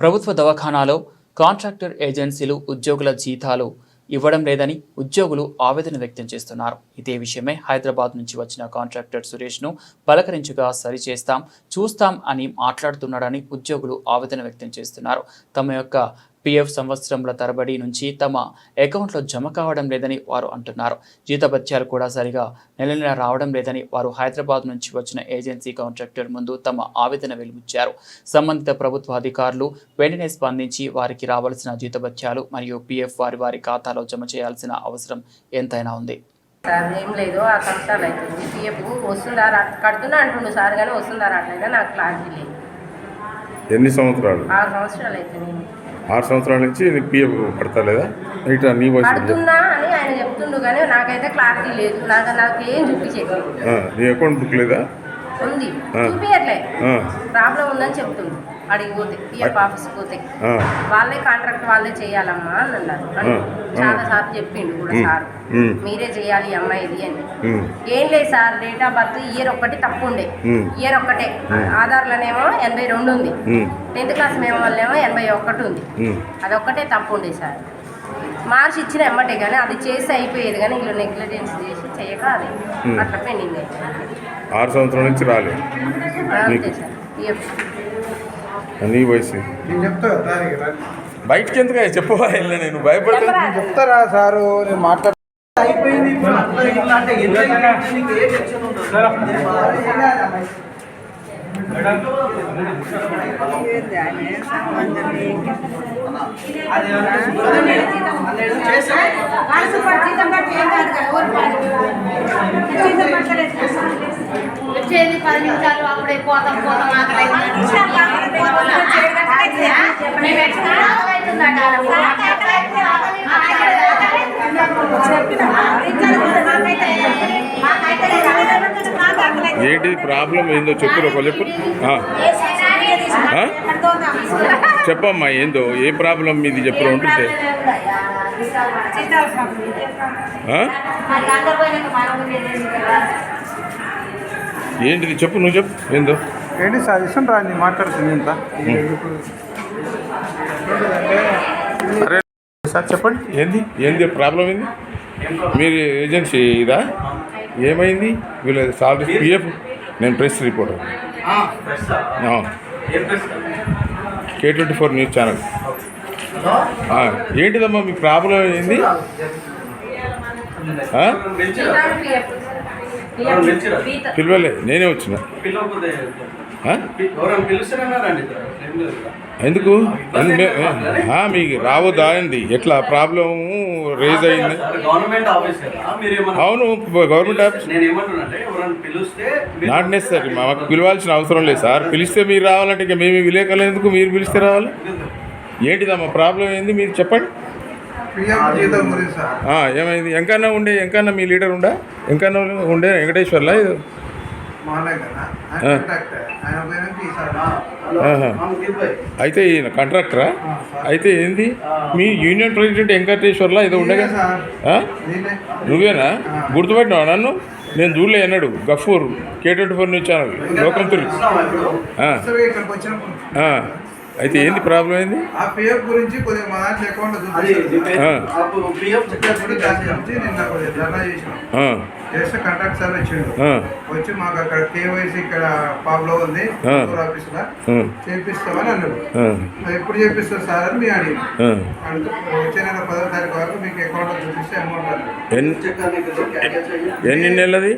ప్రభుత్వ దవాఖానాలో కాంట్రాక్టర్ ఏజెన్సీలు ఉద్యోగుల జీతాలు ఇవ్వడం లేదని ఉద్యోగులు ఆవేదన వ్యక్తం చేస్తున్నారు. ఇదే విషయమై హైదరాబాద్ నుంచి వచ్చిన కాంట్రాక్టర్ సురేష్ను పలకరించుగా సరిచేస్తాం చూస్తాం అని మాట్లాడుతున్నాడని ఉద్యోగులు ఆవేదన వ్యక్తం చేస్తున్నారు. తమ యొక్క పిఎఫ్ సంవత్సరంల తరబడి నుంచి తమ అకౌంట్లో జమ కావడం లేదని వారు అంటున్నారు. జీతభత్యాలు కూడా సరిగా నెల నెల రావడం లేదని వారు హైదరాబాద్ నుంచి వచ్చిన ఏజెన్సీ కాంట్రాక్టర్ ముందు తమ ఆవేదన వెలుబుచ్చారు. సంబంధిత ప్రభుత్వ అధికారులు వెంటనే స్పందించి వారికి రావాల్సిన జీతభత్యాలు మరియు పిఎఫ్ వారి వారి ఖాతాలో జమ చేయాల్సిన అవసరం ఎంతైనా ఉంది. సార్ ఏం లేదు ఆ సంవత్సరాలు అవుతుంది పిఎఫ్ వస్తుందా కడుతున్నా అంటుండు సార్ కానీ వస్తుందా రావట్లేదా? నాకు క్లారిటీ లేదు. ఎన్ని సంవత్సరాలు? ఆరు సంవత్సరాలు అవుతుంది నేను ఆరు సంవత్సరాల నుంచి నీకు పిఎఫ్ పడతలేదా ఇట్లా నీ వయసు ఎంత? కడుతున్నా అని ఆయన చెప్తుండు కానీ నాకైతే క్లారిటీ లేదు. నాకు నాకు ఏం చూపించట్లేదు ఆ, నీ అకౌంట్ బుక్ లేదా? ఉంది. చూపించట్లే ప్రాబ్లం ఉందని చెప్తుండు. అడిగి పోతే పిఎఫ్ ఆఫీస్కి పోతే వాళ్ళే కాంట్రాక్ట్ వాళ్ళే చేయాలమ్మా అని అన్నారు. చాలా సార్లు చెప్పిండు కూడా సార్. మీరే చేయాలి అమ్మాయిది అని. ఏం లేదు sir date of birth year ఒక్కటి తప్పు ఉండే. ఇయర్ ఒక్కటే. ఆధార్లోనేమో ఎనభై రెండు ఉంది. టెన్త్ క్లాస్ మేము వాళ్ళేమో ఎనభై ఒక్కటి ఉంది. ఉమ్. అదొక్కటే తప్పు ఉండే సార్. మార్చి ఇచ్చిన ఎమ్మటే కానీ అది చేసి అయిపోయేది కానీ వీళ్ళు నెగ్లిజెన్స్ చేసి చేయక అది. అట్లా పెండింగ్ అయిపోయింది. ఆరు సంవత్సరాల నుంచి రాలే. అంతే సార్. ఇయ్య- నీ వయసు. బయటకి ఎందుకు చెప్పవా వెళ్ళా నేను భయపడతా. చెప్తారా సారు? నేను మాట్లాడు అయిపోయింది ఏ. వచ్చేది పది నిమిషాలు అప్పుడే పోతాం పోతాం ఆకలి ఏంటి ప్రాబ్లం ఏందో చెప్పు ఒక చెప్పు? చెప్పమ్మా ఏందో ఏ ప్రాబ్లం మీది చెప్పు ఉంటుంటే? ఏంటిది? చెప్పు నువ్వు చెప్పు. ఏందో? ఏంటి సార్? ఇష్టం రా నేను మాట్లాడుతుంది ఇంత. అరే సార్ చెప్పండి. ఏంది? ఏంది? ప్రాబ్లం ఏంది? మీరు ఏజెన్సీ ఇదా? ఏమైంది? వీళ్ళ సాలరీ పిఎఫ్? నేను press reporter. K twenty four news channel. ఆ, ఏంటిదమ్మా మీ ప్రాబ్లం ఏంది? పిలవలే నేనే వచ్చిన. ఎందుకు? మీకు రావద్దా ఏంది ఎట్లా ప్రాబ్లం రేజ్ అయింది? అవును గవర్నమెంట్ ఆఫీస్. నాట్ నెసరీ మాకు పిలవాల్సిన అవసరం లేదు సార్. పిలిస్తే మీరు రావాలంటే ఇక మేము విలేకరులు ఎందుకు? మీరు పిలిస్తే రావాలి. ఏంటిదమ్మా ప్రాబ్లం ఏంది? మీరు చెప్పండి. ఏమైంది? ఎంకన్నా ఉండే ఎంకన్నా మీ లీడర్ ఉండా? ఎంకన్నా ఉండే వెంకటేశ్వర్లా ఇది? అయితే ఈయన కాంట్రాక్టరా అయితే ఏంది? మీ యూనియన్ ప్రెసిడెంట్ వెంకటేశ్వర్లా ఏదో ఉండగా నువ్వేనా? గుర్తుపెట్టినావా నన్ను? నేను చూడలే అన్నాడు. Ghafoor K twenty four news channel లోకం అయితే ఏంది ప్రాబ్లం ఏంది? ఆ పిఎఫ్ గురించి కొద్దిగా మా దాంట్లో అకౌంట్ అది చూపిస్తుంది ఆ. అప్పుడు పిఎఫ్ నిన్న కొద్దిగా ధర్నా చేసినాం. చేస్తే కాంటాక్ట్ సార్ వచ్చిండు. వచ్చి మాకు అక్కడ కేవైసీ ఇక్కడ పాబ్లో ఉంది ఆ. ఆఫీసులో ఆ, చేపిస్తామని అన్నాడు. ఎప్పుడు చేపిస్తారు సార్ అని మేము అడిగాం. అంటే వచ్చే నెల పదో తారీఖు వరకు మీకు అకౌంట్లో చూపిస్తే అమౌంట్ ఎన్ని నెలలది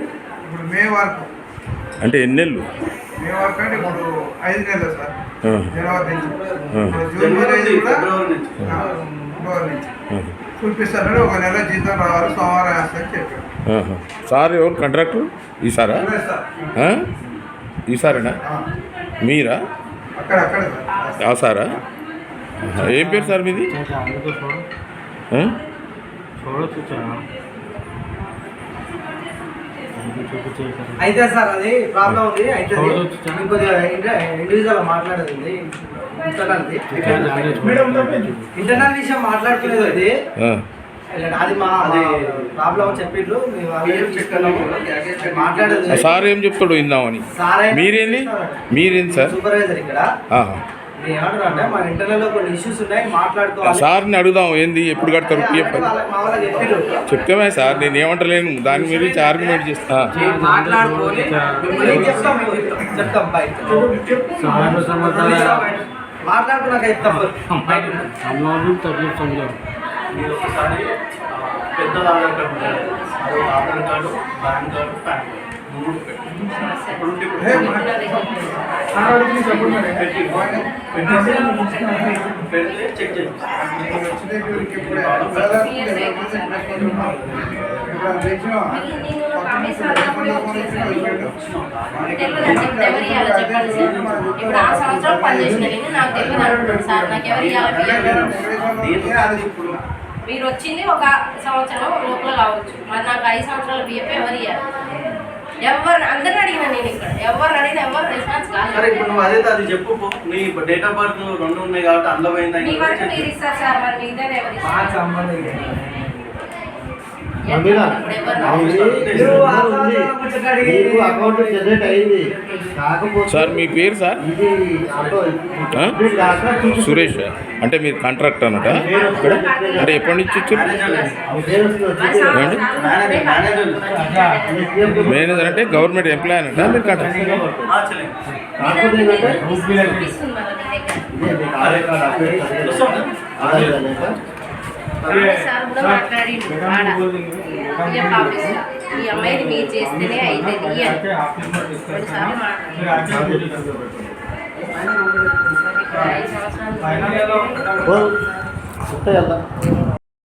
ఇప్పుడు మే వరకు. అంటే ఎన్ని నెలలు? మే వరకు అంటే ఇప్పుడు ఐదు నెలలు సార్. జనవరి నుంచి. ఇప్పుడు జూన్ కూడా ఫిబ్రవరి నుంచి. చూపిస్తారని ఒక నెల జీతం రావాలి సోమవారం వేస్తారని చెప్పాడు ఆహా. సార్ ఎవరు కాంట్రాక్టర్ ఈసారా? ఈసారేనా మీరా? అక్కడ అక్కడ సార్. ఆ సారా. ఏం పేరు సార్ మీది? అయితే సార్ అది ప్రాబ్లం ఉంది. అయితే మీకు కొద్దిగా ఇండివిజువల్ మాట్లాడేది ఇంటర్నల్ విషయం మాట్లాడుకునేది అది. అది మా అది ప్రాబ్లం చెప్పిండ్రు మాట్లాడేది సార్ ఏం చెప్తాడు అయినా మీరేంది? మీరేంది సార్? సూపర్వైజర్ ఇక్కడ. ఆహా. నేను ఏమంటారు అంటే మన ఇంటర్నల్లో కొన్ని ఇష్యూస్ ఉన్నాయి మాట్లాడుకోవాలి. సార్ని అడుగుదాం ఏంది ఎప్పుడు కడతారు పిఎఫ్ చెప్తామే సార్ నేను ఏమంటలేను దాని గురించి ఆర్గ్యుమెంట్ చేస్తా. మాట్లాడుకొని మిమ్మల్ని చెప్తాం మేము చెప్తాం. చెప్తాం బయట మాట్లాడుకున్నాక చెప్తాం బయట మీరు ఒకసారి ఆ, పెద్దది Aadhaar card Aadhaar card PAN card PAN card. మూడు పెట్టి ఇప్పుడు ఉంటే ఇప్పుడు పెట్టి పెడితే చెక్ నేను కాంగ్రెస్ రాసినప్పుడే వచ్చేసాను. తెలియదండి ఇప్పుడు ఎవరు ఇవ్వాలో చెప్పండి సార్ ఇప్పుడు ఆ సంవత్సరం పనిచేసిన నేను నాకు తెలియదు అంటున్నాను సార్ నాకు ఎవరు ఇవ్వాలో బియ్యం ఇప్పుడు మీరు వచ్చింది ఒక సంవత్సరం లోపల కావచ్చు మరి నాకు ఐదు సంవత్సరాల బియ్యం ఎవరు ఇవ్వాలి ఎవరు అందరిని అడిగిన నేను ఇక్కడ ఎవరు అడిగినా ఎవరు రెస్పాన్స్ సరే ఇప్పుడు కాదు నువ్వు అదే అది చెప్పు. నీ డేట్ ఆఫ్ బర్త్ రెండు ఉన్నాయి కాబట్టి అందమైందా మీ వరకు మీరు ఇస్తారు సార్ మరి మీ ఇద్దరు ఎవరు మాకు ఇస్తారు సంబంధం లేదు. అకౌంట్ జనరేట్ అయింది. కాకపోతే సార్ మీ పేరు సార్? సురేష్ అంటే మీరు కాంట్రాక్ట్ అన్నట ఇక్కడ అంటే ఎప్పటి నుంచి? కాదు. మేనేజర్ అంటే గవర్నమెంట్ ఎంప్లాయ్ అన్నట మీరు కాంట్రాక్ట్ సార్ కూడా మాట్లాడిండు. ఆడ బియ్యం ఆఫీస్లో ఈ అమ్మాయిని మీరు చేస్తేనే అని రెండు సార్లు మాట్లాడారు